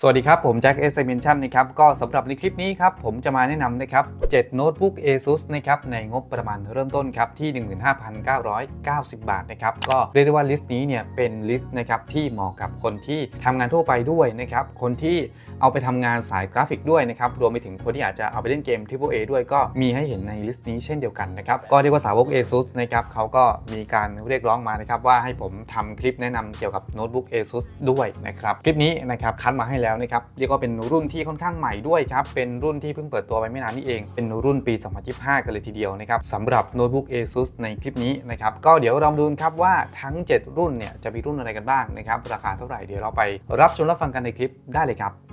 สวัสดีครับ ผมแจ็คเอสเซมชันนะครับก็สำหรับในคลิปนี้ครับ ผมจะมาแนะนำนะครับ7โน้ตบุ๊ก ASUS นะครับในงบประมาณเริ่มต้นครับที่ 15,990 บาทนะครับก็เรียกได้ว่าลิสต์นี้เนี่ยเป็นลิสต์นะครับที่เหมาะกับคนที่ทำงานทั่วไปด้วยนะครับคนที่ เอาไปทำงานสายกราฟิกด้วยนะครับรวมไปถึงคนที่อาจจะเอาไปเล่นเกม Triple A ด้วยก็มีให้เห็นในลิสต์นี้เช่นเดียวกันนะครับก็เรียกว่าสาวก ASUS นะครับเขาก็มีการเรียกร้องมานะครับว่าให้ผมทำคลิปแนะนำเกี่ยวกับโน้ตบุ๊ก ASUS ด้วยนะครับคลิปนี้นะครับคัดมาให้แล้วนะครับเรียกว่าเป็นรุ่นที่ค่อนข้างใหม่ด้วยครับเป็นรุ่นที่เพิ่งเปิดตัวไปไม่นานนี้เองเป็นรุ่นปี 2025 กันเลยทีเดียวนะครับสำหรับโน้ตบุ๊ก ASUS ในคลิปนี้นะครับก็เดี๋ยวเราดูครับว่าทั้ง 7 รุ่นเนี่ยจะมีรุ่นอะไรกันบ้างนะครับราคาเท่าไหร่เดี๋ยวเราไปรับชมรับฟังกันในคลิปได้เลยครับ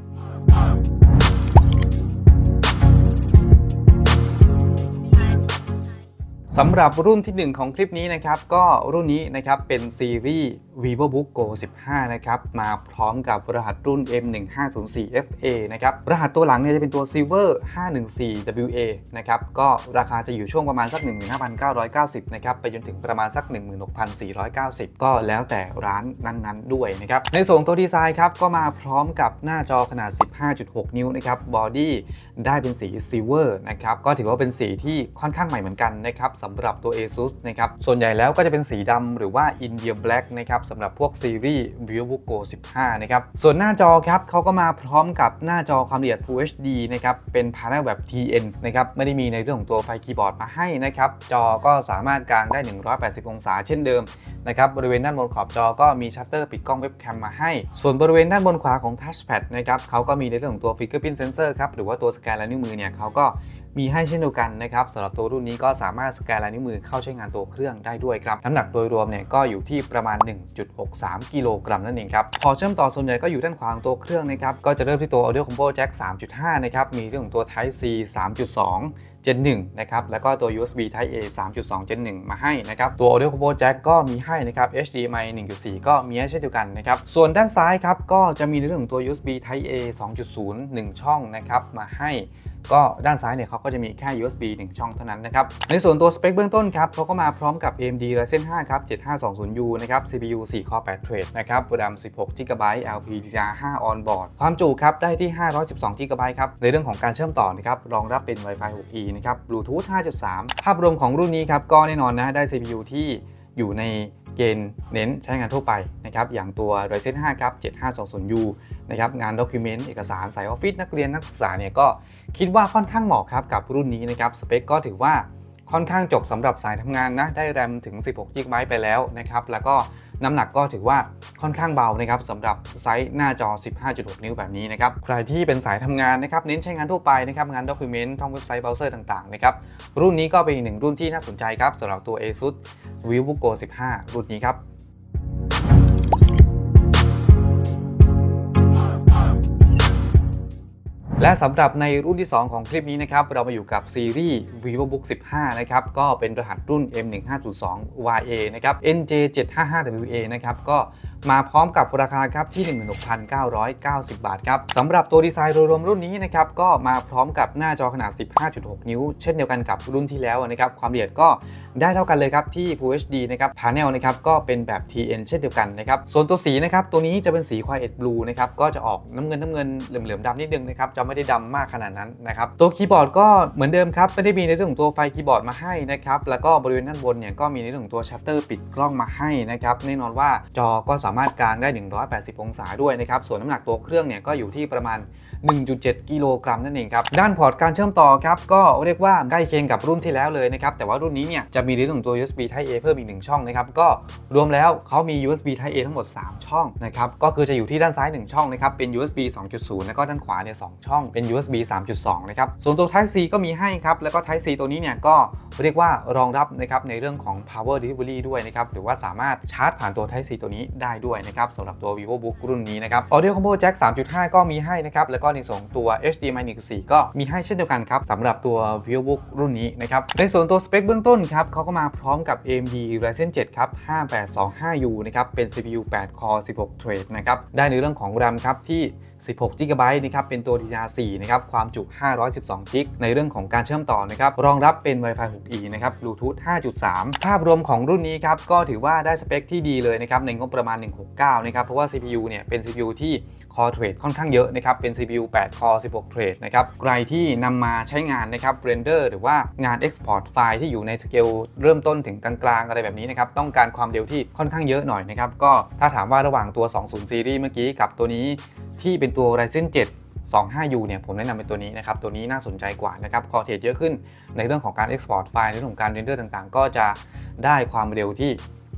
สำหรับรุ่นที่ 1 ของคลิปนี้นะครับ ก็รุ่นนี้นะครับเป็นซีรีส์ VivoBook Go 15 นะครับ มาพร้อมกับรหัสรุ่น M1504FA นะครับ รหัสตัวหลังเนี่ยจะเป็นตัว Silver 514WA นะครับ ก็ราคาจะอยู่ช่วงประมาณสัก 15,990 นะครับ ไปจนถึงประมาณสัก 16,490 ก็แล้วแต่ร้านนั้นๆ ด้วยนะครับ ในส่วนตัวดีไซน์ครับ ก็มาพร้อมกับหน้าจอขนาด 15.6 นิ้วนะครับบอดี้ได้เป็นสีซิลเวอร์นะครับก็ถือว่าเป็นสีที่ค่อนข้างใหม่เหมือนกันนะครับสำหรับตัว ASUS นะครับ ส่วนใหญ่แล้วก็จะเป็นสีดำหรือว่า India Black นะครับสำหรับพวกซีรีส์ VivoBook Go 15 นะครับ ส่วนหน้าจอครับเขาก็มาพร้อมกับหน้าจอความละเอียด Full HD นะครับ เป็นพานัลแบบ TN นะครับ ไม่ได้มีในเรื่องของตัวไฟคีย์บอร์ดมาให้นะครับ จอก็สามารถกางได้ 180 องศาเช่นเดิมนะครับบริเวณด้านบนขอบจอก็มีชัตเตอร์ปิดกล้องเว็บแคมมาให้ ส่วนบริเวณด้านบนขวาของ Touchpad นะครับเขาก็มีในเรื่องของตัว Fingerprint Sensor ครับหรือว่าตัวสแกนลายนิ้วมือเนี่ยเขาก็ มีให้เช่นเดียวกันนะครับสำหรับตัวรุ่นนี้ก็สามารถสแกนลายนิ้วมือเข้าใช้งานตัวเครื่องได้ด้วยครับน้ำหนักโดยรวมเนี่ยก็อยู่ที่ประมาณ 1.63 กิโลกรัมนั่นเองครับพอเชื่อมต่อส่วนใหญ่ก็อยู่ด้านขวาของตัวเครื่องนะครับก็จะเริ่มที่ตัว Audio Combo Jack 3.5 นะครับมีเรื่องของตัว Type C 3.2 Gen 1นะครับ แล้วก็ตัว USB Type A 3.2 Gen 1 มาให้นะครับ ตัว Audio Combo Jack ก็มีให้นะครับ HDMI 1.4 ก็มีให้เช่นเดียวกันนะครับ ส่วนด้านซ้ายครับ ก็จะมีในเรื่องของตัว USB Type A 2.0 1 ช่องนะครับ มาให้ ก็ด้านซ้ายเนี่ยเขาก็จะมีแค่ USB 1 ช่องเท่านั้นนะครับ ในส่วนตัวสเปคเบื้องต้นครับเขาก็มาพร้อมกับ AMD Ryzen 5 ครับ 7520U นะครับ CPU 4 Core 8 Thread นะครับ RAM 16 GB LPDDR5 on board ความจุครับ ได้ที่ 512 GB ครับ ในเรื่องของการเชื่อมต่อนะครับ รองรับเป็น Wi-Fi 6E นะครับ Bluetooth 5.3 ภาพรวมของรุ่นนี้ครับ ก็แน่นอนนะ ได้ CPU ที่อยู่ในเกณฑ์เน้นใช้งานทั่วไปนะครับ อย่างตัว Ryzen 5 ครับ 7520U นะครับ งาน Document เอกสารสายออฟฟิศนักเรียนนักศึกษาเนี่ยก็ คิดว่าค่อนข้างเหมาะครับกับรุ่นนี้นะครับสเปคก็ถือว่าค่อนข้างจบสำหรับสายทำงานนะได้แรมถึง 16 GB ไปแล้วนะครับแล้วก็น้ำหนักก็ถือว่าค่อนข้างเบานะครับสำหรับไซส์หน้าจอ 15.6 นิ้วแบบนี้นะครับใครที่เป็นสายทำงานนะครับเน้นใช้งานทั่วไปนะครับงานด็อกิเมนต์ท่องเว็บไซต์เบราว์เซอร์ต่างๆนะครับรุ่นนี้ก็เป็นอีกหนึ่งรุ่นที่น่าสนใจครับสำหรับตัว ASUS VivoBook Go 15 รุ่นนี้ครับ และสำหรับในรุ่นที่ 2 ของคลิปนี้นะครับ เรามาอยู่กับซีรีส์ VivoBook 15 นะครับ ก็เป็นรหัสรุ่น M15.2 YA นะครับ NJ755WA นะครับ ก็ มาพร้อมกับราคาครับที่ 16,990 บาทครับสำหรับตัวดีไซน์โดยรวมรุ่นนี้นะครับก็มาพร้อมกับหน้าจอขนาด 15.6 นิ้ว เช่นเดียวกันกับรุ่นที่แล้วนะครับความละเอียดก็ได้เท่ากันเลยครับที่ Full HD นะครับ Panel นะครับก็เป็นแบบ TN เช่นเดียวกันนะครับส่วนตัวสีนะครับตัวนี้จะเป็นสี Quiet Blue นะครับก็จะออกน้ำเงินน้ำเงินเหลืองๆดำนิดนึงนะครับจะไม่ได้ดำมากขนาดนั้นนะครับตัวคีย์บอร์ดก็เหมือนเดิมครับไม่ได้มีในเรื่องของตัวไฟคีย์บอร์ดมาให้นะครับแล้วก็บริเวณด้านบนเนี่ยก็มีในเรื่องของตัวชัตเตอร์ปิดกล้องมาให้นะครับแน่นอนว่าจอก็สามารถกางได้ 180 องศาด้วยนะครับ ส่วนน้ำหนักตัวเครื่องเนี่ยก็อยู่ที่ประมาณ 1.7 กิโลกรัมนั่นเองครับ ด้านพอร์ตการเชื่อมต่อครับก็เรียกว่าใกล้เคียงกับรุ่นที่แล้วเลยนะครับ แต่ว่ารุ่นนี้เนี่ยจะมีเรื่องของตัว USB Type A เพิ่มอีก 1 ช่องนะครับ ก็รวมแล้วเขามี USB Type A ทั้งหมด 3 ช่องนะครับ ก็คือจะอยู่ที่ด้านซ้าย 1 ช่องนะครับ เป็น USB 2.0 แล้วก็ด้านขวาเนี่ย2ช่อง เป็น USB 3.2 นะครับ ส่วนตัว Type C ก็มีให้ครับ แล้วก็ Type C ตัวนี้เนี่ยก็เรียกว่ารองรับนะครับในเรื่องของ power delivery ด้วยนะครับหรือว่าสามารถชาร์จผ่านตัว Type C ตัวนี้ได้ด้วยนะครับสำหรับตัว VivoBook รุ่นนี้นะครับ Audio Combo Jack 3.5 ก็มีให้นะครับแล้วก็ในส่วนของตัว HDMI 1.4 ก็มีให้เช่นเดียวกันครับสำหรับตัว VivoBook รุ่นนี้นะครับ ในส่วนตัวสเปคเบื้องต้นครับเขาก็มาพร้อมกับ AMD Ryzen 7 ครับ 5825U นะครับ เป็น CPU 8 Core 16 Thread นะครับ ได้ในเรื่องของ RAM ครับที่ 16 GB นะครับเป็นตัว DDR4 นะครับความจุ 512 GB ในเรื่องของการเชื่อมต่อนะครับรองรับเป็น Wi-Fi 6E นะครับ Bluetooth 5.3 ภาพรวมของรุ่นนี้ครับก็ถือว่าได้สเปคที่ดีเลยนะครับในงบประมาณ 169 นะครับเพราะว่า CPU เนี่ยเป็น CPU ที่คอเทรดค่อนข้างเยอะนะครับเป็น CPU 8 คอ 16 เทรดนะครับใครที่นำมาใช้งานนะครับเรนเดอร์หรือว่างาน Export ไฟล์ที่อยู่ในสเกลเริ่มต้นถึงกลางๆ อะไรแบบนี้นะครับต้องการความเร็วที่ค่อนข้างเยอะหน่อยนะครับก็ถ้าถามว่าระหว่างตัว 20 ซีรีส์เมื่อกี้กับตัวนี้ที่เป็นตัว Ryzen 7 25U เนี่ยผมแนะนำเป็นตัวนี้นะครับ ตัวนี้น่าสนใจกว่านะครับคอเทรดเยอะขึ้นในเรื่องของการ Export ไฟล์ในเรื่องของการเรนเดอร์ต่างๆ ก็จะได้ความเร็วที่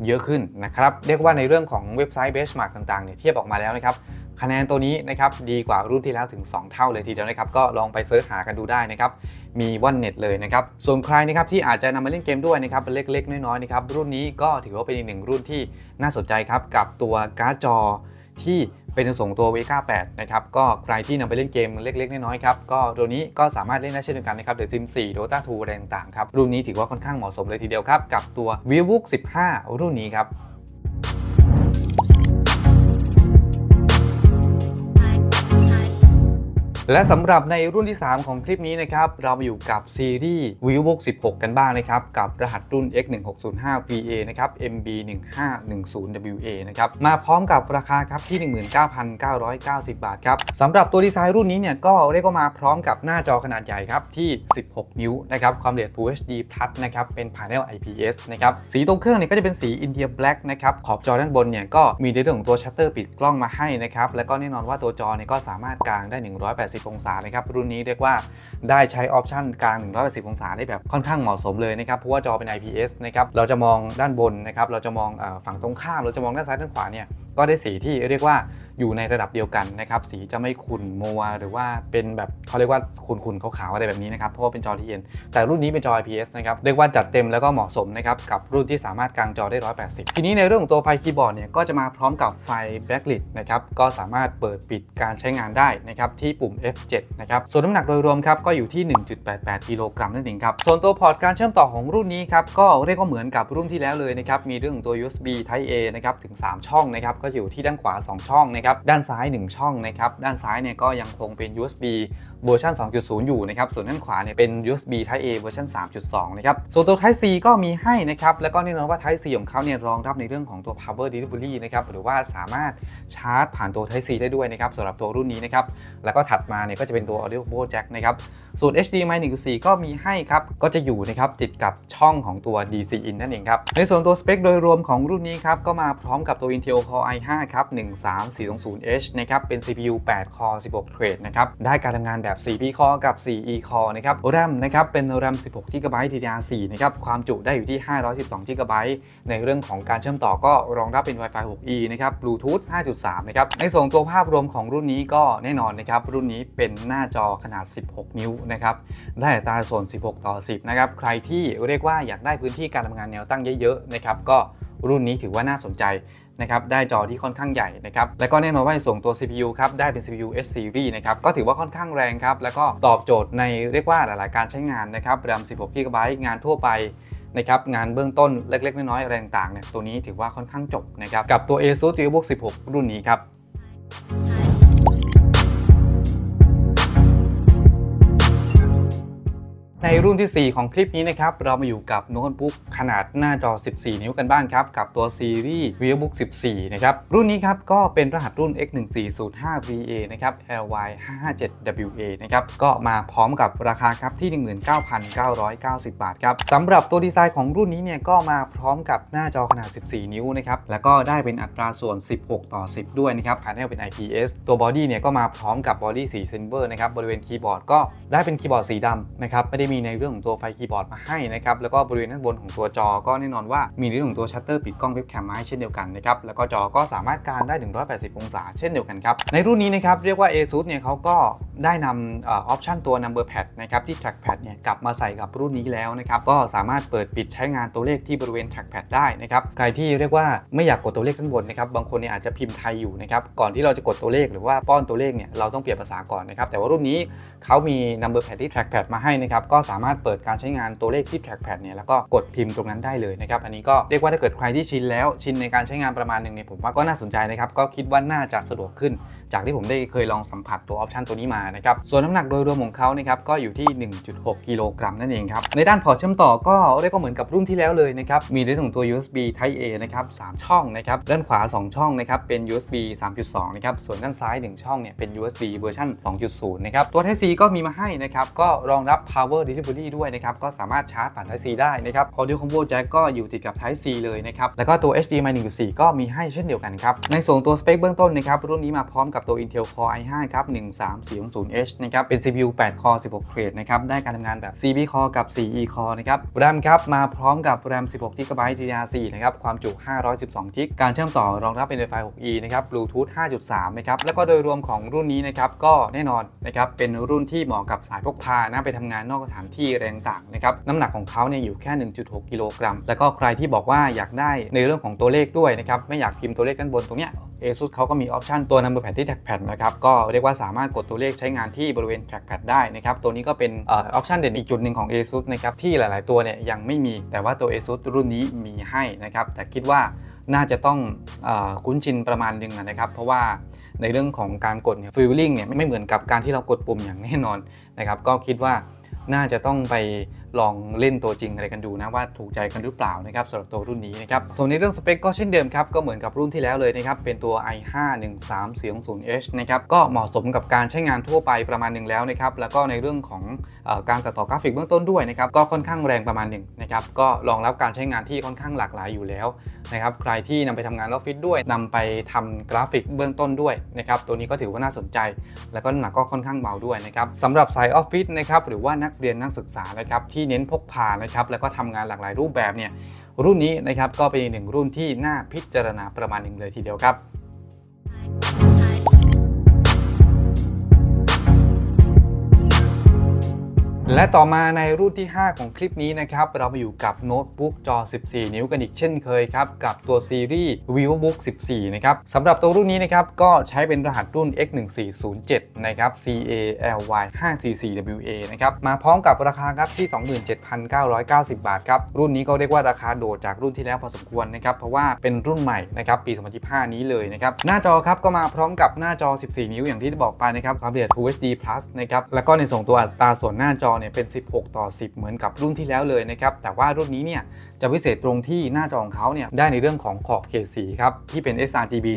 เยอะขึ้นนะครับ เรียกว่าในเรื่องของเว็บไซต์ benchmark ต่างๆเนี่ยเทียบออกมาแล้วนะครับคะแนนตัวนี้นะครับดีกว่ารุ่นที่แล้วถึง 2 เท่าเลยทีเดียวนะครับ ก็ลองไปเสิร์ชหากันดูได้นะครับ มีวันเน็ตเลยนะครับ ส่วนใครนะครับที่อาจจะนำมาเล่นเกมด้วยนะครับเล็กๆ น้อยๆนะครับรุ่นนี้ก็ถือว่าเป็นอีกหนึ่งรุ่นที่น่าสนใจครับกับตัวการ์ดจอที่ เป็นส่งตัว Vega 8 นะครับ ก็ใครที่นำไปเล่นเกมเล็ก ๆ น้อยๆครับ ก็ตัวนี้ก็สามารถเล่นได้เช่นเดียวกันนะครับ The Sims 4 Dota 2อะไรต่างๆครับ รุ่นนี้ถือว่าค่อนข้างเหมาะสมเลยทีเดียวครับ กับตัว Vivobook 15 รุ่นนี้ครับ และสำหรับในรุ่นที่ 3 ของคลิปนี้นะครับเรามาอยู่กับซีรีส์ Vivobook 16 กันบ้างนะครับ กับรหัสรุ่น X1605VA นะครับ MB1510WA นะครับมาพร้อมกับราคาครับที่ 19,990 บาทครับสำหรับตัวดีไซน์รุ่นนี้เนี่ยก็เรียกว่ามาพร้อมกับหน้าจอขนาดใหญ่ครับที่ 16 นิ้วนะครับความละเอียด Full HD Plus นะครับเป็น Panel IPS นะครับสีตรงเครื่องเนี่ยก็จะเป็นสี India Black นะครับขอบจอด้านบนเนี่ยก็มีในเรื่องของตัวชัตเตอร์ปิดกล้องมาให้นะครับแล้วก็แน่นอนว่าตัวจอเนี่ยก็สามารถกางได้ 180 100องศานะครับรุ่นนี้เรียกว่าได้ใช้ออปชันกลาง 180 องศาได้แบบค่อนข้างเหมาะสมเลยนะครับเพราะว่าจอเป็น IPS นะครับเราจะมองด้านบนนะครับเราจะมองฝั่งตรงข้ามเราจะมองด้านซ้ายด้านขวาเนี่ย ก็ได้สีที่เรียกว่าอยู่ในระดับเดียวกันนะครับสีจะไม่ขุ่นมัว หรือว่าเป็นแบบเขาเรียกว่าขุ่นๆขาวๆอะไรแบบนี้นะครับเพราะว่าเป็นจอ TN แต่รุ่นนี้เป็นจอ IPS นะครับเรียกว่าจัดเต็มแล้วก็เหมาะสมนะครับกับรุ่นที่สามารถกางจอได้ 180 ทีนี้ในเรื่องของตัวไฟคีย์บอร์ดเนี่ยก็จะมาพร้อมกับไฟ backlit นะครับก็สามารถเปิดปิดการใช้งานได้นะครับที่ปุ่ม F7 นะครับส่วนน้ำหนักโดยรวมครับก็อยู่ที่ 1.88กิโลกรัมนั่นเองครับส่วนตัวพอร์ตการเชื่อมต่อของรุ่นนี้ครับก็เรียกว่าเหมือนกับรุ่นที่แล้วเลยนะครับมีเรื่องของตัว USB Type A นะครับถึง 3 ช่องนะครับก็อยู่ที่ด้านขวา 2 ช่องนะครับด้านซ้าย 1 ช่องนะครับด้านซ้ายเนี่ยก็ยังคงเป็น USB เวอร์ชัน2.0 อยู่นะครับ ส่วนด้านขวาเนี่ยเป็น USB Type A เวอร์ชัน3.2 นะครับ ส่วนตัว Type C ก็มีให้นะครับ แล้วก็แน่นอนว่า Type C ของเขาเนี่ยรองรับในเรื่องของตัว power delivery นะครับ หรือว่าสามารถชาร์จผ่านตัว Type C ได้ด้วยนะครับสำหรับตัวรุ่นนี้นะครับ แล้วก็ถัดมาเนี่ยก็จะเป็นตัว Audio jack นะครับ ส่วน HDMI 1.4 ก็มีให้ครับ ก็จะอยู่นะครับติดกับช่องของตัว DC in นั่นเองครับ ในส่วนตัวสเปคโดยรวมของรุ่นนี้ครับ ก็มาพร้อมกับตัว Intel Core i5 ครับ 13420H นะครับ เป็น CPU 8 Core 16 Thread นะครับ ได้การทำงานแบบ 4P Core กับ 4E Core นะครับ RAM นะครับ เป็น RAM 16 GB DDR4 นะครับ ความจุได้อยู่ที่ 512 GB ในเรื่องของการเชื่อมต่อก็รองรับเป็น Wi-Fi 6E นะครับ Bluetooth 5.3 นะครับ ในส่วนตัวภาพรวมของรุ่นนี้ก็แน่นอนนะครับ รุ่นนี้เป็นหน้าจอขนาด 16 นิ้วนะครับได้อัตราส่วน 16 ต่อ 10 นะครับ ใครที่เรียกว่าอยากได้พื้นที่การทำงานแนวตั้งเยอะๆนะครับก็รุ่นนี้ถือว่าน่าสนใจนะครับได้จอที่ค่อนข้างใหญ่นะครับแล้วก็แน่นอนว่าในส่งตัว CPU ครับได้เป็น CPU S series นะครับก็ถือว่าค่อนข้างแรงครับแล้วก็ตอบโจทย์ในเรียกว่าหลายๆการใช้งานนะครับ RAM 16 GB งานทั่วไปนะครับงานเบื้องต้นเล็ก ๆ น้อยๆอะไรต่างๆเนี่ยตัวนี้ถือว่าค่อนข้างจบนะครับกับตัว ASUS VivoBook 16 รุ่นนี้ครับ ในรุ่นทีสี่ 4 ของคลิปนี้นะครับ เรามาอยู่กับโน้ตบุ๊กขนาดหน้าจอ 14 นิ้วกันบ้างครับ กับตัวซีรีส์ VivoBook 14 นะครับ รุ่นนี้ครับ ก็เป็นรหัสรุ่น X1405VA นะครับ LY557WA นะครับ ก็มาพร้อมกับราคาครับที่ 19,990 บาทครับสำหรับตัวดีไซน์ของรุ่นนี้เนี่ย ก็มาพร้อมกับหน้าจอขนาด 14 นิ้วนะครับ แล้วก็ได้เป็นอัตราส่วน 16 ต่อ 10 ด้วยนะครับ panel เป็น IPS ตัวบอดี้เนี่ยก็มาพร้อมกับบอดี้สีซิลเวอร์นะครับบริเวณคีย์บอร์ดก็ได้เป็นคีย์บอร์ดสีดำนะครับไม่ได้มีในเรื่องของตัวไฟคีย์บอร์ดมาให้นะครับแล้วก็บริเวณด้านบนของตัวจอก็แน่นอนว่ามีในเรื่องของตัวชัตเตอร์ปิดกล้องเว็บแคมมาให้เช่นเดียวกันนะครับแล้วก็จอก็สามารถการได้180 องศาเช่นเดียวกันครับในรุ่นนี้นะครับเรียกว่า ASUS เนี่ยเขาก็ได้นำออปชันตัว number pad นะครับที่ trackpad เนี่ยกลับมาใส่กับรุ่นนี้แล้วนะครับก็สามารถเปิดปิดใช้งานตัวเลขที่บริเวณ trackpad ได้นะครับใครที่เรียกว่าไม่อยากกดตัวเลขข้างบนนะครับบางคนเนี่ยอาจจะพิมพ์ไทยอยู่นะครับก่อนที่เราจะกดตัวเลขหรือว่าป้อนตัวเลขเนี่ยเราต้องเปลี่ยนภาษาก่อนนะครับแต่ว่ารุ่นนี้เขามี number pad ที่ trackpad มาให้นะครับก็็สามารถเปิดการใช้งานตัวเลขที่ trackpad เนี่ยแล้วก็กดพิมพ์ตรงนั้นได้เลยนะครับอันนี้ก็เรียกว่าถ้าเกิดใครที่ชินแล้วชินในการใช้งานประมาณหนึ่งเนี่ยผมว่าก็น่าสนใจนะครับก็คิดว่าน่าจะสะดวกขึ้น จากที่ผมได้เคยลองสัมผัสตัวออปชันตัวนี้มานะครับส่วนน้ำหนักโดยรวมของเขานะครับก็อยู่ที่ 1.6 กิโลกรัมนั่นเองครับในด้านพอร์ตเชื่อมต่อก็เรียกว่าเหมือนกับรุ่นที่แล้วเลยนะครับมีในเรื่องของตัว USB Type A นะครับ3ช่องนะครับด้านขวา 2 ช่องนะครับเป็น USB 3.2 นะครับส่วนด้านซ้าย 1 ช่องเนี่ยเป็น USB เวอร์ชัน2.0 นะครับตัว Type C ก็มีมาให้นะครับก็รองรับ Power Delivery ด้วยนะครับก็สามารถชาร์จผ่าน Type C ได้นะครับ Audio Combo Jack ก็อยู่ติดกับ Type C เลยนะครับแล้วก็ตัว HDMI 1.4 ก็มีให้เช่นเดียวกันครับในส่วนตัวสเปคเบื้องต้นนะครับรุ่นนี้มาพร้อมกับับตัว Intel Core i5 ครับ 13400H นะครับ เป็น CPU 8 Core 16 Thread นะครับ ได้การทำงานแบบ4 Core กับ 4 E Core นะครับ RAM ครับ มาพร้อมกับ RAM 16 GB DDR4 นะครับ ความจุ 512 GB การเชื่อมต่อรองรับเป็น Wi-Fi 6E นะครับ Bluetooth 5.3 นะครับ แล้วก็โดยรวมของรุ่นนี้นะครับ ก็แน่นอนนะครับ เป็นรุ่นที่เหมาะกับสายพกพานะ ไปทำงานนอกสถานที่แรงต่างนะครับ น้ำหนักของเขาเนี่ยอยู่แค่ 1.6 กิโลกรัม แล้วก็ใครที่บอกว่าอยากได้ในเรื่องของตัวเลขด้วยนะครับ ไม่อยากพิมพ์ตัวเลขด้านบนตรงเนี้ย ASUS เขาก็มีออปชันตัว number pad ที่ trackpad นะครับ ก็เรียกว่าสามารถกดตัวเลขใช้งานที่บริเวณ trackpad ได้นะครับ ตัวนี้ก็เป็นออปชันเด่นอีกจุดหนึ่งของ ASUS นะครับ ที่หลาย ๆ ตัวเนี่ยยังไม่มี แต่ว่าตัว ASUS รุ่นนี้มีให้นะครับ แต่คิดว่าน่าจะต้องอคุ้นชินประมาณหนึงนะครับ เพราะว่าในเรื่องของการกดเนี่ย feeling เนี่ยไม่เหมือนกับการที่เรากดปุ่มอย่างแน่นอนนะครับ ก็คิดว่าน่าจะต้องไป ลองเล่นตัวจริงอะไรกันดูนะว่าถูกใจกันหรือเปล่านะครับสำหรับตัวรุ่นนี้นะครับส่วนในเรื่องสเปคก็เช่นเดิมครับก็เหมือนกับรุ่นที่แล้วเลยนะครับเป็นตัว i5 1 3 4 0 h นะครับก็เหมาะสมกับการใช้งานทั่วไปประมาณหนึ่งแล้วนะครับแล้วก็ในเรื่องของ การตัดต่อกราฟิกเบื้องต้นด้วยนะครับก็ค่อนข้างแรงประมาณหนึ่งนะครับก็รองรับการใช้งานที่ค่อนข้างหลากหลายอยู่แล้วนะครับใครที่นำไปทำงานออฟฟิศด้วยนำไปทำกราฟิกเบื้องต้นด้วยนะครับตัวนี้ก็ถือว่าน่าสนใจ แล้วก็น้ำหนักก็ค่อนข้างเบาด้วยนะครับสำหรับสายออฟฟิศนะครับหรือว่านักเรียนนักศึกษานะครับที่เน้นพกพานะครับแล้วก็ทำงานหลากหลายรูปแบบเนี่ยรุ่นนี้นะครับก็เป็นหนึ่งรุ่นที่น่าพิจารณาประมาณหนึ่งเลยทีเดียวครับ และต่อมาในรุ่นที่ 5 ของคลิปนี้นะครับ เรามาอยู่กับโน้ตบุ๊กจอ 14 นิ้วกันอีกเช่นเคยครับ กับตัวซีรีส์ vivobook 14 นะครับสำหรับตัวรุ่นนี้นะครับ ก็ใช้เป็นรหัสรุ่น x1407 นะครับ caly 544wa นะครับ มาพร้อมกับราคาครับที่ 27,990 บาทครับ รุ่นนี้ก็เรียกว่าราคาโดดจากรุ่นที่แล้วพอสมควรนะครับ เพราะว่าเป็นรุ่นใหม่นะครับปี 2025 นี้เลยนะครับหน้าจอครับก็มาพร้อมกับหน้าจอ 14 นิ้วอย่างที่ได้บอกไปนะครับความละเอียด Full HD Plus นะครับแล้วก็ในส่วนตัวอัตราส่วนหน้าจอเนี่ยเป็น 16 ต่อ 10 เหมือนกับรุ่นที่แล้วเลยนะครับแต่ว่ารุ่นนี้เนี่ยจะพิเศษตรงที่หน้าจอของเขาเนี่ยได้ในเรื่องของขอบเขตสีครับที่เป็น sRGB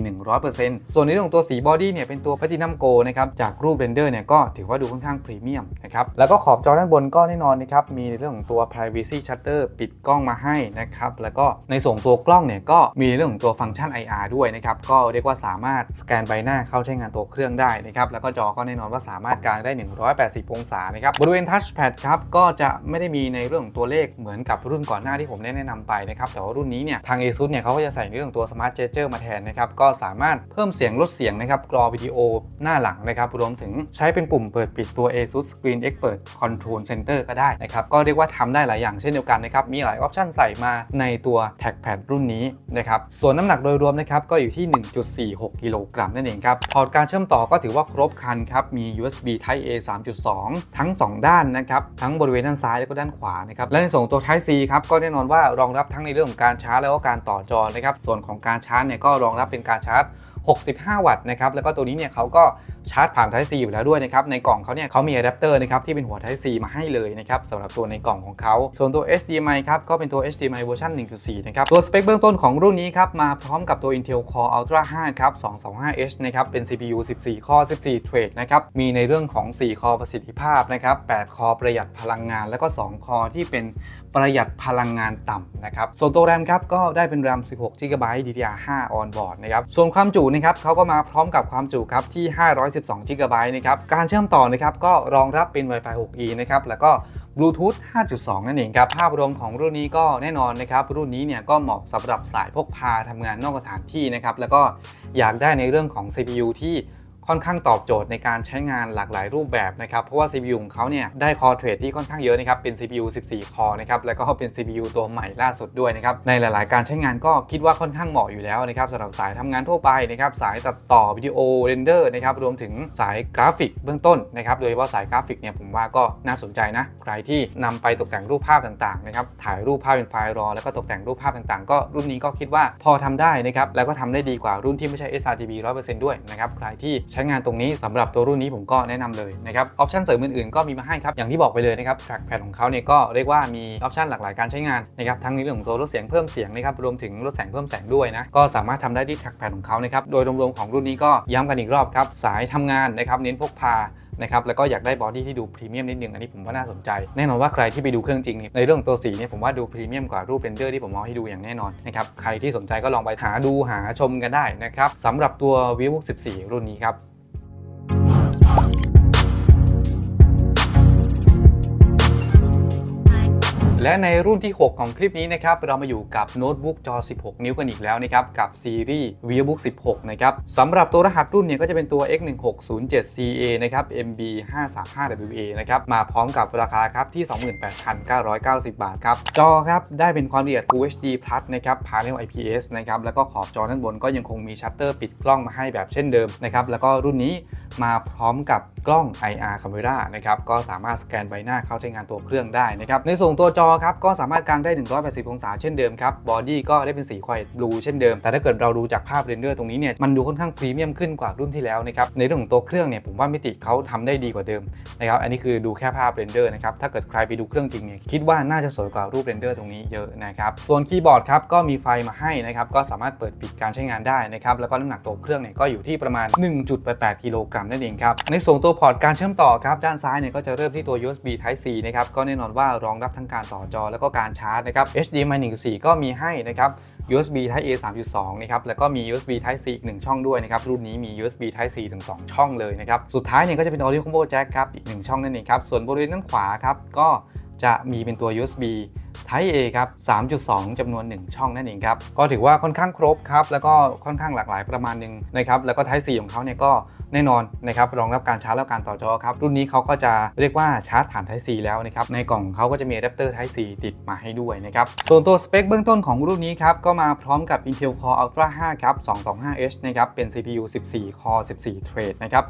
100%ส่วนในเรื่องของตัวสีบอดี้เนี่ยเป็นตัว Platinum Go นะครับจากรูปเรนเดอร์เนี่ยก็ถือว่าดูค่อนข้างพรีเมียมนะครับแล้วก็ขอบจอด้านบนก็แน่นอนนะครับมีในเรื่องของตัว Privacy Shutter ปิดกล้องมาให้นะครับแล้วก็ในส่วนตัวกล้องเนี่ยก็มีเรื่องของตัวฟังก์ชัน IR ด้วยนะครับก็เรียกว่าสามารถสแกนใบหน้าเข้าใช้งานตัวเครื่องได้นะครับแล้วก็จอก็แน่นอนว่าสามารถกางได้ 180 องศานะครับบริเวณ Touchpad ครับก็จะไม่ได้มีในเรื่องของตัวเลขเหมือนกับรุ่นก่อนหน้าที่ผมได้แนะนำไปนะครับแต่ว่ารุ่นนี้เนี่ยทาง ASUS เนี่ยเขาก็จะใส่ในเรื่องตัว Smart Gesture มาแทนนะครับก็สามารถเพิ่มเสียงลดเสียงนะครับกรอวิดีโอหน้าหลังนะครับรวมถึงใช้เป็นปุ่มเปิดปิดตัว ASUS Screen Expert Control Center ก็ได้นะครับก็เรียกว่าทำได้หลายอย่างเช่นเดียวกันนะครับมีหลายออปชันใส่มาในตัว Trackpad รุ่นนี้นะครับส่วนน้ำหนักโดยรวมนะครับก็อยู่ที่ 1.46 กิโลกรัมนั่นเองครับพอร์ตการเชื่อมต่อก็ถือว่าครบครันครับมี USB Type A 3.2 ทั้ง 2 ด้านนะครับทั้งบริเวณด้านซ้ายแล้วก็ด้านขวานะครับและในส่วนตัว Type C ครับก็แน่นอนว่ารองรับทั้งในเรื่องของการชาร์จแล้วก็การต่อจอนะครับส่วนของการชาร์จเนี่ยก็รองรับเป็นการชาร์จ 65 วัตต์นะครับแล้วก็ตัวนี้เนี่ยเขาก็ ชาร์จผ่าน Type C อยู่แล้วด้วยนะครับในกล่องเขาเนี่ยเขามีอะแดปเตอร์นะครับที่เป็นหัว Type C มาให้เลยนะครับสำหรับตัวในกล่องของเขาส่วนตัว HDMI ครับก็เป็นตัว HDMI เวอร์ชัน1.4 นะครับ ตัวสเปคเบื้องต้นของรุ่นนี้ครับมาพร้อมกับตัว Intel Core Ultra 5 ครับ 225H นะครับเป็น CPU 14 Core 14 Thread นะครับมีในเรื่องของ 4 คอประสิทธิภาพนะครับ 8 คอประหยัดพลังงาน แล้วก็ 2 คอที่เป็นประหยัดพลังงานต่ำนะครับส่วนตัว RAM ครับก็ได้เป็น RAM 16 GB DDR5 on board นะครับส่วนความจุนะครับเขาก็มาพร้อมกับความจุครับที่512 GB นะครับ การเชื่อมต่อนะครับก็รองรับเป็น Wi-Fi 6E นะครับ แล้วก็บลูทูธ 5.2 นั่นเองครับ ภาพรวมของรุ่นนี้ก็แน่นอนนะครับ รุ่นนี้เนี่ยก็เหมาะสำหรับสายพกพาทำงานนอกสถานที่นะครับ แล้วก็อยากได้ในเรื่องของ CPU ที่ ค่อนข้างตอบโจทย์ในการใช้งานหลากหลายรูปแบบนะครับ เพราะว่า CPU ของเขาเนี่ยได้คอเทรดที่ค่อนข้างเยอะนะครับ เป็น CPU 14 คอนะครับ แล้วก็เป็น CPU ตัวใหม่ล่าสุดด้วยนะครับ ในหลาย ๆ การใช้งานก็คิดว่าค่อนข้างเหมาะอยู่แล้วนะครับสำหรับสายทำงานทั่วไปนะครับ สายตัดต่อวิดีโอเรนเดอร์นะครับ รวมถึงสายกราฟิกเบื้องต้นนะครับ โดยเฉพาะสายกราฟิกเนี่ยผมว่าก็น่าสนใจนะ ใครที่นำไปตกแต่งรูปภาพต่าง ๆ นะครับ ถ่ายรูปภาพเป็นไฟล์รอ แล้วก็ตกแต่งรูปภาพต่าง ๆ ก็รุ่นนี้ก็คิดว่าพอทำได้นะครับ แล้วก็ทำได้ดีกว่ารุ่นที่ไม่ใช่ sRGB 100%ด้วยนะครับ ใครที่ใช้งานตรงนี้สำหรับตัวรุ่นนี้ผมก็แนะนำเลยนะครับออปชันเสริมอื่นๆก็มีมาให้ครับ อย่างที่บอกไปเลยนะครับ trackpad ของเขาเนี่ยก็เรียกว่ามีออปชันหลากหลายการใช้งานนะครับทั้งในเรื่องของตัวลดเสียงเพิ่มเสียงนะครับรวมถึงลดแสงเพิ่มแสงด้วยนะก็สามารถทำได้ที่ trackpad ของเขานะครับโดยรวมๆของรุ่นนี้ก็ย้ำกันอีกรอบครับสายทำงานนะครับเน้นพกพา นะครับแล้วก็อยากได้บอดี้ที่ดูพรีเมียมนิดนึงอันนี้ผมว่าน่าสนใจแน่นอนว่าใครที่ไปดูเครื่องจริงในเรื่องตัวสีเนี่ยผมว่าดูพรีเมียมกว่ารูปเรนเดอร์ที่ผมมองให้ดูอย่างแน่นอนนะครับใครที่สนใจก็ลองไปหาดูหาชมกันได้นะครับสำหรับตัว vivo 14 รุ่นนี้ครับ และในรุ่นที่ 6 ของคลิปนี้นะครับเรามาอยู่กับโน้ตบุ๊กจอ 16 นิ้วกันอีกแล้วนะครับกับซีรีส์ vivobook 16 นะครับสำหรับตัวรหัสรุ่นเนี่ยก็จะเป็นตัว x1607ca นะครับ mb 535 wa นะครับมาพร้อมกับราคาครับที่ 28,990 บาทครับจอครับได้เป็นความละเอียด Full HD Plus นะครับ Panel IPS นะครับแล้วก็ขอบจอด้านบนก็ยังคงมีชัตเตอร์ปิดกล้องมาให้แบบเช่นเดิมนะครับแล้วก็รุ่นนี้ มาพร้อมกับกล้อง IR Camera นะครับก็สามารถสแกนใบหน้าเข้าใช้งานตัวเครื่องได้นะครับในส่วนตัวจอครับก็สามารถกางได้ 180 องศาเช่นเดิมครับบอดี้ก็ได้เป็นสี Quiet Blue เช่นเดิม แต่ถ้าเกิดเราดูจากภาพเรนเดอร์ตรงนี้เนี่ยมันดูค่อนข้างพรีเมียมขึ้นกว่ารุ่นที่แล้วนะครับในเรื่องของตัวเครื่องเนี่ยผมว่ามิติเขาทำได้ดีกว่าเดิมนะครับอันนี้คือดูแค่ภาพเรนเดอร์นะครับถ้าเกิดใครไปดูเครื่องจริงเนี่ยคิดว่าน่าจะสวยกว่ารูปเรนเดอร์ตรงนี้เยอะนะครับส่วนคีย์บอร์ดครับก็มีไฟมาให้นะครับก็สามารถเปิดปิดการใช้งานได้นะครับแล้วก็น้ำหนักตัวเครื่องเนี่ยก็อยู่ที่ประมาณ 1.88กิโลกรัมนั่นเองครับ ในส่วนตัวพอร์ตการเชื่อมต่อครับด้านซ้ายเนี่ยก็จะเริ่มที่ตัว USB Type C นะครับก็แน่นอนว่ารองรับทั้งการต่อจอแล้วก็การชาร์จนะครับ HDMI 1.4 ก็มีให้นะครับ USB Type A 3.2 นะครับ แล้วก็มี USB Type C อีก 1 ช่องด้วยนะครับ รุ่นนี้มี USB Type C ถึง 2 ช่องเลยนะครับ สุดท้ายเนี่ยก็จะเป็น Audio Combo Jack ครับ อีก 1 ช่องนั่นเองครับ ส่วนบริเวณด้านขวาครับ ก็จะมีเป็นตัว USB Type A ครับ 3.2 จำนวน 1 ช่องนั่นเองครับ ก็ถือว่าค่อนข้างครบครับ แล้วก็ค่อนข้างหลากหลายประมาณหนึงนะครับ แล้วก็ Type C ของเขาเนี่ยก็ แน่นอนนะครับรองรับการชาร์จและการต่อจอครับ รุ่นนี้เขาก็จะเรียกว่าชาร์จผ่าน Type C แล้วนะครับ ในกล่องเขาก็จะมีอะแดปเตอร์ Type C ติดมาให้ด้วยนะครับ ส่วนตัวสเปคเบื้องต้นของรุ่นนี้ครับ ก็มาพร้อมกับ Intel Core Ultra 5 ครับ 225H นะครับ เป็น CPU 14 Core 14 Thread นะครับ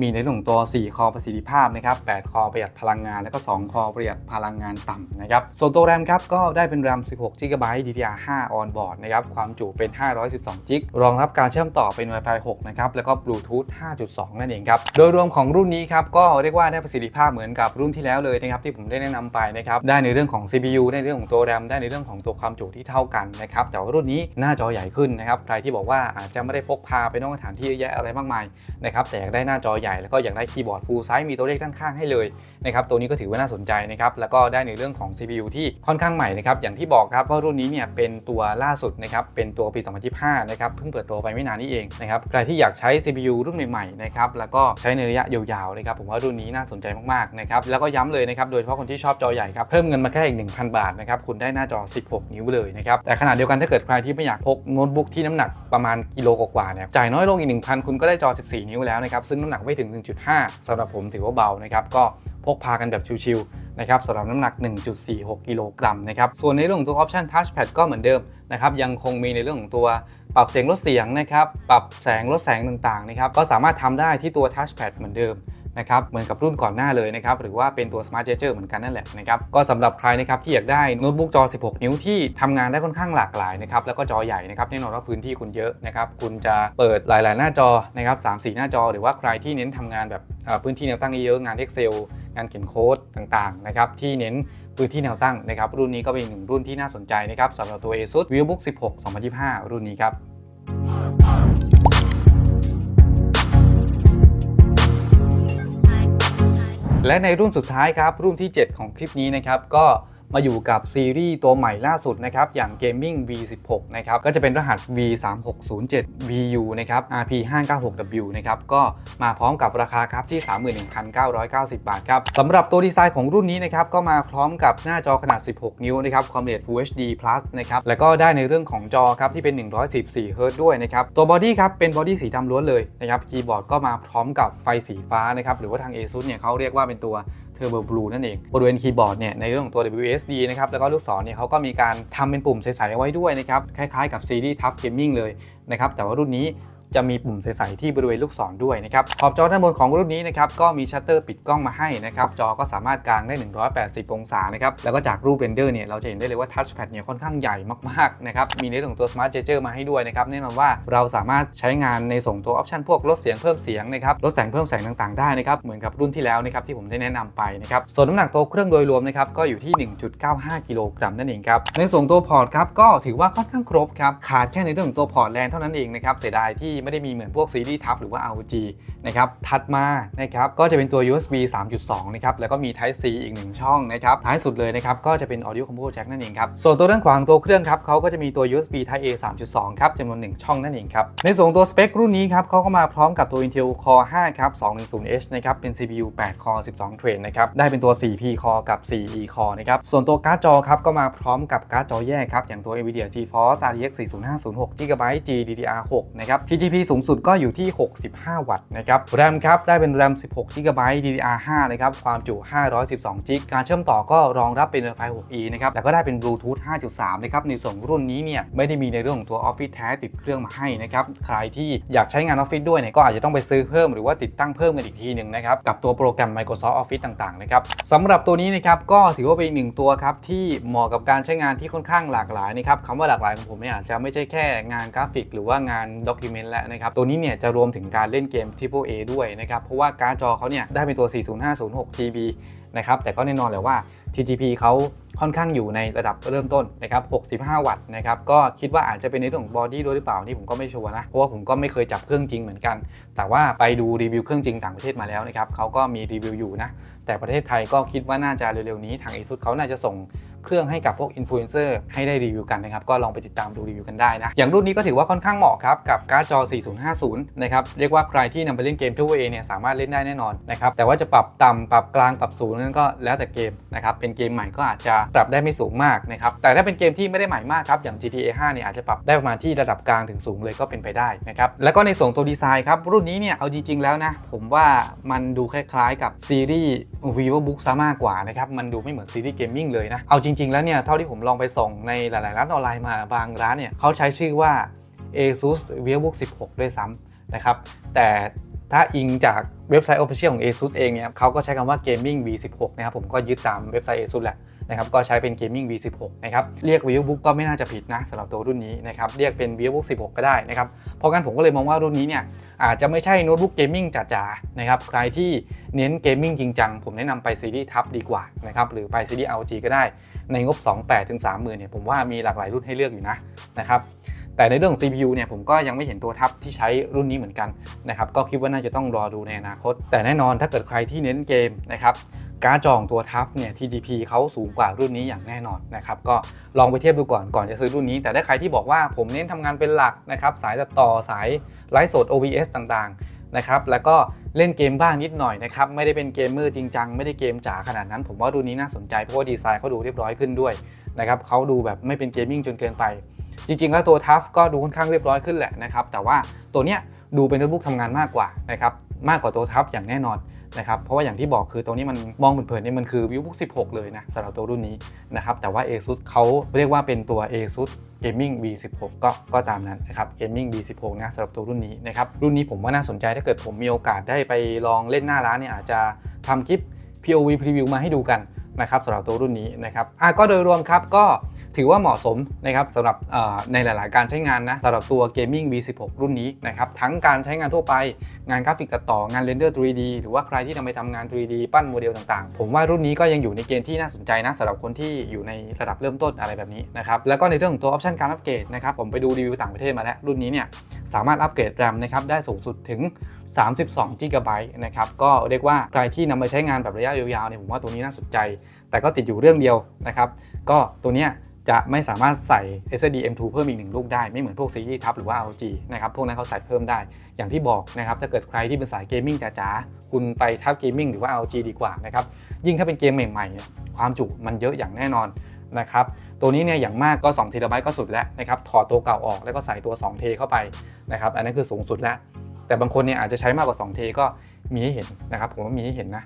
มีในเรื่องของตัว 4 คอประสิทธิภาพนะครับ 8 คอประหยัดพลังงาน แล้วก็ 2 คอประหยัดพลังงานต่ำนะครับ ส่วนตัวแรมครับก็ได้เป็นแรม 16 GB DDR5 on board นะครับ ความจุเป็น 512 g b รองรับการเชื่อมต่อเป็น Wi-Fi 6 นะครับ แล้วก็ Bluetooth 5.2 นั่นเองครับ โดยรวมของรุ่นนี้ครับก็เรียกว่าได้ประสิทธิภาพเหมือนกับรุ่นที่แล้วเลยนะครับที่ผมได้แนะนำไปนะครับ ได้ในเรื่องของ CPU ได้ในเรื่องของตัวแรมได้ในเรื่องของตัวความจุที่เท่ากันนะครับแต่ว่ารุ่นนี้หน้าจอใหญ่ขึ้นนะครับใครที่บอกว่าอาจจะไม่ได้พกพาไปนอกสถานที่เยอะแยะอะไรมากมายนะครับแต่อยากได้หน้าจอใหญ่แล้วก็อยากได้คีย์บอร์ด full size มีตัวเลขด้านข้างให้เลยนะครับตัวนี้ก็ถือว่าน่าสนใจนะครับแล้วก็ได้ในเรื่องของ CPU ที่ค่อนข้างใหม่นะครับอย่างที่บอกครับว่ารุ่นนี้เนี่ยเป็นตัวล่าสุดนะครับเป็นตัวปี 2025 นะครับเพิ่งเปิดตัวไปไม่นานนี้เองนะครับใครที่อยากใช้ CPU รุ่นใหม่ๆนะครับแล้วก็ใช้ในระยะยาวๆนะครับผมว่ารุ่นนี้น่าสนใจมากๆนะครับแล้วก็ย้ำเลยนะครับโดยเฉพาะคนที่ชอบจอใหญ่ครับเพิ่มเงินมาแค่อีก 1,000 บาทนะครับคุณได้หน้าจอ 16 นิ้วเลยนะครับแต่ขณะเดียวกันถ้าเกิดใครที่ไม่อยากพกโน้ตบุ๊กที่น้ำหนักประมาณกิโลกว่าเนี่ยจ่ายน้อยลงอีก1,000 คุณก็ได้จอ 14 นิ้วแล้วนะครับซึ่งน้ำหนักไม่ถึง 1.5 สำหรับผมถือว่าเบานะครับก็พกพากันแบบชิวๆนะครับสำหรับน้ำหนัก 1.46 กิโลกรัมนะครับส่วนในเรื่องของตัวออปชันทัชแพดก็เหมือนเดิมนะครับยังคงมีในเรื่องของตัวปรับเสียงลดเสียงนะครับปรับแสงลดแสงต่างๆนะครับก็สามารถทำได้ที่ตัวทัชแพดเหมือนเดิม นะครับเหมือนกับรุ่นก่อนหน้าเลยนะครับหรือว่าเป็นตัว Smart Gesture เหมือนกันนั่นแหละนะครับก็สำหรับใครนะครับที่อยากได้โน้ตบุ๊กจอ 16 นิ้วที่ทำงานได้ค่อนข้างหลากหลายนะครับแล้วก็จอใหญ่นะครับแน่นอนว่าพื้นที่คุณเยอะนะครับคุณจะเปิดหลาย ๆ หน้าจอนะครับ3-4หน้าจอ หรือว่าใครที่เน้นทำงานแบบพื้นที่แนวตั้งเยอะงาน Excel งานเขียนโค้ดต่าง ๆ นะครับที่เน้นพื้นที่แนวตั้งนะครับรุ่นนี้ก็เป็นหนึ่งรุ่นที่น่าสนใจนะครับสำหรับตัว ASUS VivoBook 16 2025 รุ่นนี้ครับ และในรุ่นสุดท้ายครับรุ่นที่ 7 ของคลิปนี้นะครับก็ มาอยู่กับซีรีส์ตัวใหม่ล่าสุดนะครับอย่าง Gaming V16 นะครับก็จะเป็นรหัส V3607 VU นะครับ RP596W นะครับก็มาพร้อมกับราคาครับที่ 31,990 บาทครับสำหรับตัวดีไซน์ของรุ่นนี้นะครับก็มาพร้อมกับหน้าจอขนาด 16 นิ้วนะครับความละเอียด Full HD Plus นะครับแล้วก็ได้ในเรื่องของจอครับที่เป็น 114 Hz ด้วยนะครับตัวบอดี้ครับเป็นบอดี้สีดำล้วนเลยนะครับคีย์บอร์ดก็มาพร้อมกับไฟสีฟ้านะครับหรือว่าทาง ASUS เนี่ยเขาเรียกว่าเป็นตัว Turbo Blue นั่นเองบริเวณคีย์บอร์ดเนี่ยในเรื่องของตัว WSD นะครับแล้วก็ลูกศรเนี่ยเขาก็มีการทำเป็นปุ่มใสๆเอาไว้ด้วยนะครับคล้ายๆกับซีรีส์ Tough Gaming เลยนะครับแต่ว่ารุ่นนี้ จะมีปุ่มใสๆที่บริเวณลูกศรด้วยนะครับขอบจอด้านบนของรุ่นนี้นะครับก็มีชัตเตอร์ปิดกล้องมาให้นะครับจอก็สามารถกางได้ 180 องศานะครับแล้วก็จากรูปเรนเดอร์เนี่ยเราจะเห็นได้เลยว่าทัชแพดเนี่ยค่อนข้างใหญ่มากๆนะครับมีในเรื่องของตัว Smart Gesture มาให้ด้วยนะครับแน่นอนว่าเราสามารถใช้งานในส่งตัวออปชันพวกลดเสียงเพิ่มเสียงนะครับลดแสงเพิ่มแสงต่างๆได้นะครับเหมือนกับรุ่นที่แล้วนะครับที่ผมได้แนะนำไปนะครับส่วนน้ำหนักตัวเครื่องโดยรวมนะครับก็อยู่ที่ 1.95 กิโลกรัมนั่นเองครับในส่วนตัวพอร์ตครับก็ถือว่าค่อนข้างครบครับขาดแค่ในเรื่องของตัวพอร์ตแลนเท่านั้นเองนะครับเสียดายที่ไม่ได้มีเหมือนพวกซีรีส์ทับหรือว่า ROG นะครับถัดมานะครับก็จะเป็นตัว USB 3.2 นะครับแล้วก็มี Type C อีกหนึ่งช่องนะครับท้ายสุดเลยนะครับก็จะเป็น Audio Combo Jack นั่นเองครับส่วนตัวด้านขวาของตัวเครื่องครับเขาก็จะมีตัว USB Type A 3.2 ครับจำนวน 1 ช่องนั่นเองครับในส่วนตัวสเปครุ่นนี้ครับเขาก็มาพร้อมกับตัว Intel Core 5 ครับ 210H นะครับเป็น CPU 8 Core 12 Thread นะครับได้เป็นตัว 4P Core กับ 4E Core นะครับส่วนตัวการ์ดจอครับก็มาพร้อมกับการ์ดจอแยกครับอย่างตัว Nvidia GeForce RTX 40506 GB GDDR6 นะครับ TDP สูงสุดก็อยู่ที่ 65 วัตต์นะครับ RAM ครับได้เป็น RAM 16 GB DDR5 นะครับความจุ 512 g b การเชื่อมต่อก็รองรับเป็น Wi-Fi 6E นะครับแล้วก็ได้เป็น Bluetooth 5.3 นะครับในส่วนรุ่นนี้เนี่ยไม่ได้มีในเรื่องของตัว Office แท้ติดเครื่องมาให้นะครับใครที่อยากใช้งาน Office ด้วยเนี่ยก็อาจจะต้องไปซื้อเพิ่มหรือว่าติดตั้งเพิ่มกันอีกทีหนึ่งนะครับกับตัวโปรแกรม Microsoft Office ต่างๆนะครับสำหรับตัวนี้นะครับก็ถือว่าเป็นหนึ่งตัวครับที่เหมาะกับการใช้งานที่ค่อนข้างหลากหลายนะครับคำว่าหลากหลายของผมเนี่ยอาจจะไม่ใช่แค่งานกราฟิก หรือว่างานด็อกิเมนต์แล้วนะครับตัวนี้เนี่ยจะรวมถึงการเล่นเกม Triple A ด้วยนะครับ เพราะว่าการ์ดจอเขาเนี่ยได้เป็นตัว 40506 TB นะครับ แต่ก็แน่นอนแหละว่า TGP เขาค่อนข้างอยู่ในระดับเริ่มต้นนะครับ 65 วัตต์นะครับ ก็คิดว่าอาจจะเป็นในเรื่องของบอดี้ด้วยหรือเปล่า นี่ผมก็ไม่ชัวร์นะ เพราะว่าผมก็ไม่เคยจับเครื่องจริงเหมือนกัน แต่ว่าไปดูรีวิวเครื่องจริงต่างประเทศมาแล้วนะครับเขาก็มีรีวิวอยู่นะ แต่ประเทศไทยก็คิดว่าน่าจะเร็วๆนี้ทาง ASUS เขาน่าจะส่ง เครื่องให้กับพวกอินฟลูเอนเซอร์ให้ได้รีวิวกันนะครับ ก็ลองไปติดตามดูรีวิวกันได้นะ อย่างรุ่นนี้ก็ถือว่าค่อนข้างเหมาะครับกับการ์ดจอ 4050 นะครับ เรียกว่าใครที่นำไปเล่นเกม Triple A เนี่ยสามารถเล่นได้แน่นอนนะครับ แต่ว่าจะปรับต่ำปรับกลางปรับสูงนั้นก็แล้วแต่เกมนะครับ เป็นเกมใหม่ก็อาจจะปรับได้ไม่สูงมากนะครับ แต่ถ้าเป็นเกมที่ไม่ได้ใหม่มากครับอย่าง GTA 5เนี่ยอาจจะปรับได้ประมาณที่ระดับกลางถึงสูงเลยก็เป็นไปได้นะครับ แล้วก็ในส่วนตัวดีไซน์ครับรุ่นนี้เนี่ยเอาจริงๆแล้วนะผมว่ามันดูคล้ายๆ กับซีรีส์ VivoBook ซะมากกว่านะครับมันดูไม่เหมือนซีรีส์เกมมิ่งเลยนะเอาจริงๆ แล้วเนี่ย เท่าที่ผมลองไปส่งในหลาย ๆ ร้านออนไลน์มาบางร้านเนี่ยเขาใช้ชื่อว่า ASUS VivoBook 16 ด้วยซ้ำนะครับ แต่ถ้าอิงจากเว็บไซต์ Official ของ ASUS เองเนี่ยเขาก็ใช้คำว่า Gaming V16 นะครับผมก็ยึดตามเว็บไซต์ ASUS แหละนะครับก็ใช้เป็น Gaming V16 นะครับเรียก VivoBook ก็ไม่น่าจะผิดนะสำหรับตัวรุ่นนี้นะครับเรียกเป็น VivoBook 16 ก็ได้นะครับเพราะงั้นผมก็เลยมองว่ารุ่นนี้เนี่ยอาจจะไม่ใช่โน้ตบุ๊กเกมมิ่งจ๋าๆนะครับใครที่เน้นเกมมิ่งจริงจังผมแนะนำไปซีรีส์ทับดีกว่านะครับหรือไปซีรีส์ ROG ก็ได้ ในงบ 28ถึง30,000เนี่ยผมว่ามีหลากหลายรุ่นให้เลือกอยู่นะนะครับแต่ในเรื่องของ CPU เนี่ยผมก็ยังไม่เห็นตัวทับที่ใช้รุ่นนี้เหมือนกันนะครับก็คิดว่าน่าจะต้องรอดูในอนาคต แต่แน่นอนถ้าเกิดใครที่เน้นเกมนะครับการดจองตัวทับเนี่ย TDP เขาสูงกว่ารุ่นนี้อย่างแน่นอนนะครับก็ลองไปเทียบดูก่อนก่อนจะซื้อรุ่นนี้ แต่ถ้าใครที่บอกว่าผมเน้นทำงานเป็นหลักนะครับสายตัดต่อสายไลฟ์สด OBS ต่างๆ นะครับแล้วก็เล่นเกมบ้างนิดหน่อยนะครับไม่ได้เป็นเกมเมอร์จริงจังไม่ได้เกมจ๋าขนาดนั้น ผมว่ารุ่นนี้น่าสนใจเพราะว่าดีไซน์เขาดูเรียบร้อยขึ้นด้วยนะครับเขาดูแบบไม่เป็นเกมมิ่งจนเกินไป จริง ๆ แล้วตัวทัฟก็ดูค่อนข้างเรียบร้อยขึ้นแหละนะครับแต่ว่าตัวเนี้ยดูเป็นโน้ตบุ๊กทำงานมากกว่านะครับมากกว่าตัวทัฟอย่างแน่นอนนะครับเพราะว่าอย่างที่บอกคือตัวนี้มันมองเผินๆนี่มันคือ VivoBook 16 เลยนะสำหรับตัวรุ่นนี้นะครับแต่ว่า ASUS เขาเรียกว่าเป็นตัว ASUS Gaming B16 ก็ก็ตามนั้นนะครับ Gaming B16 นะสำหรับตัวรุ่นนี้นะครับรุ่นนี้ผมว่าน่าสนใจถ้าเกิดผมมีโอกาสได้ไปลองเล่นหน้าร้านเนี่ยอาจจะทำคลิป POV Preview มาให้ดูกันนะครับสำหรับตัวรุ่นนี้นะครับอะก็โดยรวมครับก็ ถือว่าเหมาะสมนะครับสำหรับในหลาย ๆ การใช้งานนะสำหรับตัว Gaming V16 รุ่นนี้นะครับทั้งการใช้งานทั่วไป งานกราฟิกตัดต่องานเรนเดอร์ 3D หรือว่าใครที่นำไปทำงาน 3D ปั้นโมเดลต่าง ๆ ผมว่ารุ่นนี้ก็ยังอยู่ในเกณฑ์ที่น่าสนใจนะสำหรับคนที่อยู่ในระดับเริ่มต้นอะไรแบบนี้นะครับแล้วก็ในเรื่องของตัวออปชันการอัปเกรดนะครับผมไปดูรีวิวต่างประเทศมาแล้วรุ่นนี้เนี่ยสามารถอัปเกรด RAM นะครับได้สูงสุดถึง32 g b นะครับ ก็เรียกว่าใครที่นำมาใช้งานแบบระยะยาวๆเนี่ยผมว่าตัวนี้น่าสนใจ แต่ก็ติดอยู่เรื่องเดียวนะครับ ก็ตัวเนี้ย จะไม่สามารถใส่ SSD M2 เพิ่มอีกหนึ่งลูกได้ ไม่เหมือนพวกซีรีส์ทับหรือว่า ROG นะครับพวกนั้นเขาใส่เพิ่มได้ อย่างที่บอกนะครับถ้าเกิดใครที่เป็นสายเกมมิ่งจ๋าๆคุณไปทับเกมมิ่งหรือว่า ROG ดีกว่านะครับยิ่งถ้าเป็นเกมใหม่ๆเนี่ยความจุมันเยอะอย่างแน่นอนนะครับตัวนี้เนี่ยอย่างมากก็2 t b ก็สุดแล้วนะครับถอดตัวเก่าออกแล้วก็ใส่ตัว2 t เข้าไปนะครับอันนั้นคือสูงสุดแล้ว แต่บางคนเนี่ยอาจจะใช้มากกว่า2 t ก็มีให้เห็นนะครับผมว่ามีให้เห็นนะ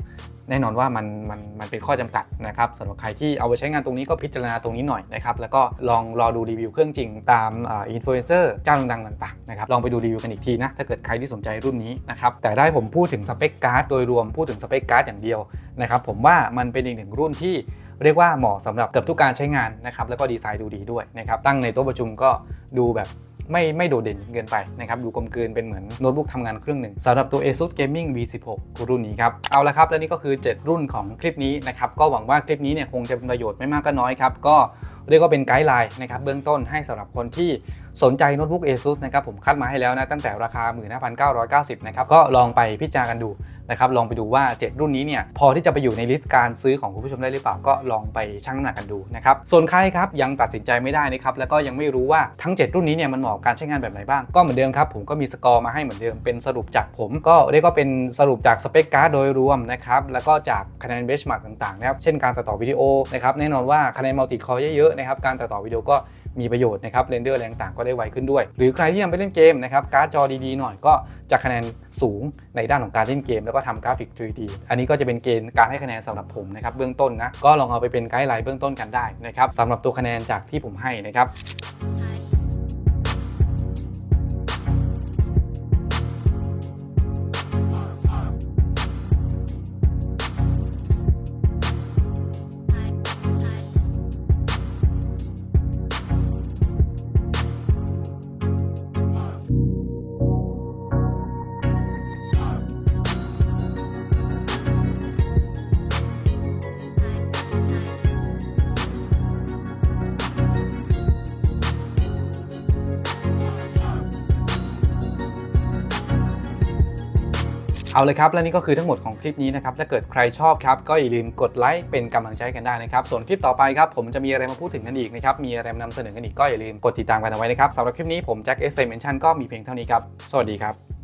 แน่นอนว่ามันมันมันเป็นข้อจำกัดนะครับสำหรับใครที่เอาไปใช้งานตรงนี้ก็พิจารณาตรงนี้หน่อยนะครับแล้วก็ลองรอดูรีวิวเครื่องจริงตามอินฟลูเอนเซอร์เจ้าดังๆต่างๆนะครับลองไปดูรีวิวกันอีกทีนะถ้าเกิดใครที่สนใจรุ่นนี้นะครับแต่ได้ผมพูดถึงสเปคการ์ดโดยรวมพูดถึงสเปคการ์ดอย่างเดียวนะครับผมว่ามันเป็นอีกหนึ่งรุ่นที่เรียกว่าเหมาะสำหรับเกือบทุกการใช้งานนะครับแล้วก็ดีไซน์ดูดีด้วยนะครับตั้งในโต๊ะประชุมก็ดูแบบ ไม่ไม่โดดเด่นเกินไปนะครับดูกลมกลืนเป็นเหมือนโน้ตบุ๊กทำงานเครื่องหนึ่งสำหรับตัว ASUS Gaming V16 รุ่นนี้ครับเอาละครับและนี่ก็คือ 7 รุ่นของคลิปนี้นะครับก็หวังว่าคลิปนี้เนี่ยคงจะเป็นประโยชน์ไม่มากก็น้อยครับก็เรียกว่าเป็นไกด์ไลน์นะครับเบื้องต้นให้สำหรับคนที่สนใจโน้ตบุ๊ก ASUS นะครับผมคัดมาให้แล้วนะตั้งแต่ราคา 15,990 นะครับก็ลองไปพิจารณากันดู นะครับลองไปดูว่า 7 รุ่นนี้เนี่ยพอที่จะไปอยู่ในลิสต์การซื้อของคุณผู้ชมได้หรือเปล่าก็ลองไปชั่งน้ำหนักกันดูนะครับส่วนใครครับยังตัดสินใจไม่ได้นะครับแล้วก็ยังไม่รู้ว่าทั้ง 7 รุ่นนี้เนี่ยมันเหมาะกับการใช้งานแบบไหนบ้างก็เหมือนเดิมครับผมก็มีสกอร์มาให้เหมือนเดิมเป็นสรุปจากผม ก็เรียกว่าเป็นสรุปจากสเปคการ์ดโดยรวมนะครับแล้วก็จากคะแนนเบสมาร์กต่างๆนะครับเช่นการตัดต่อวิดีโอนะครับแน่นอนว่าคะแนนมัลติคอร์เยอะๆนะครับการตัดต่อวิดีโอก็ มีประโยชน์นะครับเรนเดอร์อะไรต่างก็ได้ไวขึ้นด้วย หรือใครที่ยังไปเล่นเกมนะครับการ์ดจอดีๆหน่อยก็จะคะแนนสูงในด้านของการเล่นเกม แล้วก็ทำกราฟิก 3D อันนี้ก็จะเป็นเกณฑ์การให้คะแนนสำหรับผมนะครับเบื้องต้นนะก็ลองเอาไปเป็นไกด์ไลน์เบื้องต้นกันได้นะครับสำหรับตัวคะแนนจากที่ผมให้นะครับ เอาเลยครับและนี่ก็คือทั้งหมดของคลิปนี้นะครับถ้าเกิดใครชอบครับก็อย่าลืมกดไลค์เป็นกำลังใจกันได้นะครับส่วนคลิปต่อไปครับผมจะมีอะไรมาพูดถึงกันอีกนะครับมีอะไรมานำเสนอกันอีกก็อย่าลืมกดติดตามกันเอาไว้นะครับสำหรับคลิปนี้ผมแจ็คเอสเซมเมนชั่นก็มีเพียงเท่านี้ครับสวัสดีครับ